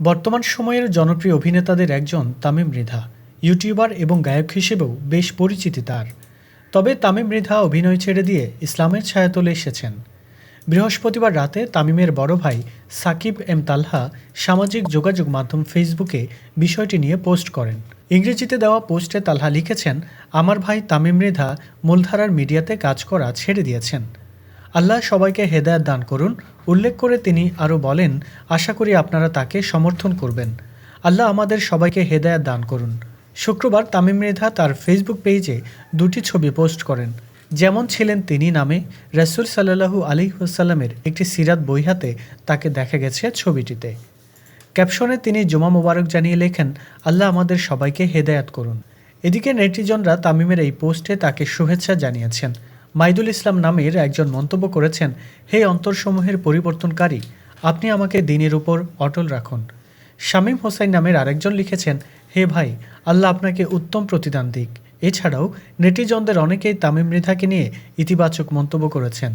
বর্তমান সময়ের জনপ্রিয় অভিনেতাদের একজন তামিম মৃধা, ইউটিউবার এবং গায়ক হিসেবেও বেশ পরিচিতি তার। তবে তামিম মৃধা অভিনয় ছেড়ে দিয়ে ইসলামের ছায়াতলে এসেছেন। বৃহস্পতিবার রাতে তামিমের বড় ভাই সাকিব এম তালহা সামাজিক যোগাযোগ মাধ্যম ফেসবুকে বিষয়টি নিয়ে পোস্ট করেন। ইংরেজিতে দেওয়া পোস্টে তালহা লিখেছেন, আমার ভাই তামিম মৃধা মূলধারার মিডিয়াতে কাজ করা ছেড়ে দিয়েছেন। আল্লাহ সবাইকে হেদায়ত দান করুন। উল্লেখ করে তিনি আরও বলেন, আশা করি আপনারা তাকে সমর্থন করবেন। আল্লাহ আমাদের সবাইকে হেদায়ত দান করুন। শুক্রবার তামিম মৃধা তার ফেসবুক পেজে দুটি ছবি পোস্ট করেন। যেমন ছিলেন তিনি নামে রসুল সাল্লাহু আলিহাসাল্লামের একটি সিরাত বই হাতে তাকে দেখা গেছে ছবিটিতে। ক্যাপশনে তিনি জুমা মোবারক জানিয়ে লেখেন, আল্লাহ আমাদের সবাইকে হেদায়াত করুন। এদিকে নেটিজনরা তামিমের এই পোস্টে তাকে শুভেচ্ছা জানিয়েছেন। মাইদুল ইসলাম নামের একজন মন্তব্য করেছেন, হে অন্তরসমূহের পরিবর্তনকারী, আপনি আমাকে দিনের উপর অটল রাখুন। শামীম হোসাইন নামের আরেকজন লিখেছেন, হে ভাই, আল্লাহ আপনাকে উত্তম প্রতিদান দিক। এছাড়াও নেটিজনদের অনেকেই তামিম মৃধাকে নিয়ে ইতিবাচক মন্তব্য করেছেন।